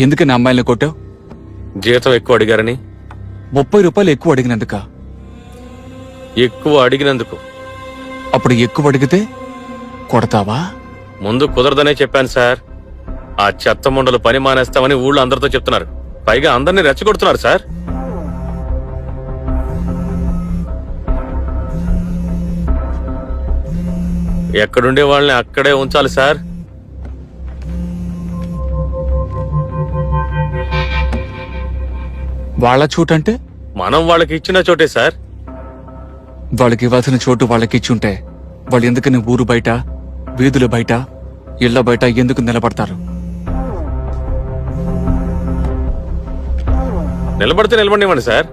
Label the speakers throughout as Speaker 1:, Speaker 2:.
Speaker 1: ఎందుకని అమ్మాయిల్ని కొట్టావు?
Speaker 2: జీతం ఎక్కువ అడిగారని?
Speaker 1: ముప్పై రూపాయలు ఎక్కువ అడిగినందుక?
Speaker 2: ఎక్కువ అడిగినందుకు.
Speaker 1: అప్పుడు ఎక్కువ అడిగితే కొడతావా?
Speaker 2: ముందు కుదరదనే చెప్పాను సార్. ఆ చెత్త ముండలు పని మానేస్తామని ఊళ్ళో అందరితో చెప్తున్నారు. పైగా అందరినీ రెచ్చగొడుతున్నారు సార్. ఎక్కడుండే వాళ్ళని అక్కడే ఉంచాలి సార్.
Speaker 1: వాళ్ళ చోటు అంటే
Speaker 2: మనం వాళ్ళకి ఇచ్చిన చోటే సార్.
Speaker 1: వాళ్ళకి ఇవ్వాల్సిన చోటు వాళ్ళకి ఇచ్చుంటే వాళ్ళు ఎందుకని ఊరు బయట వీధుల బయట ఇళ్ళ బయట ఎందుకు నిలబడతారు?
Speaker 2: నిలబడితే నిలబడివ్వండి సార్.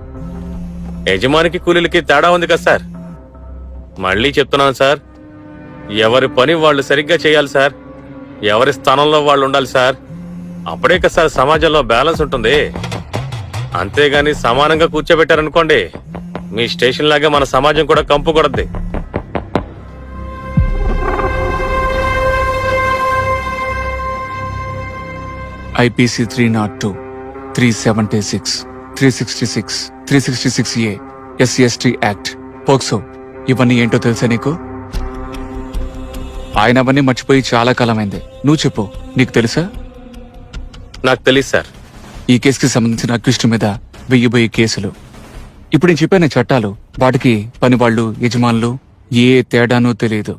Speaker 2: యజమానికి కూలీలకి తేడా ఉంది కదా సార్. మళ్ళీ చెప్తున్నాను సార్. ఎవరి పని వాళ్ళు సరిగ్గా చేయాలి సార్. ఎవరి స్థానంలో వాళ్ళు ఉండాలి సార్. అప్పుడే కదా సార్ సమాజంలో బ్యాలెన్స్ ఉంటుంది. అంతేగాని సమానంగా కూర్చోబెట్టారనుకోండి మీ స్టేషన్ లాగా మన సమాజం కూడా కంపు కొడద్ది.
Speaker 1: IPC three not two three seventy six three sixty six three sixty six A SC ST act. POCSO ఇవన్నీ ఏంటో తెలుసా నీకు? ఆయన అవన్నీ మర్చిపోయి చాలా కాలమైంది. నువ్వు చెప్పు నీకు తెలుసా?
Speaker 2: నాకు తెలియదు సార్.
Speaker 1: ఈ కేసుకి సంబంధించిన అక్విస్ట్ మీద వెయ్యిబోయే కేసులు. ఇప్పుడు నేను చెప్పిన చట్టాలు వాటికి పనివాళ్ళు యజమానులు ఏ తేడానూ తెలియదు.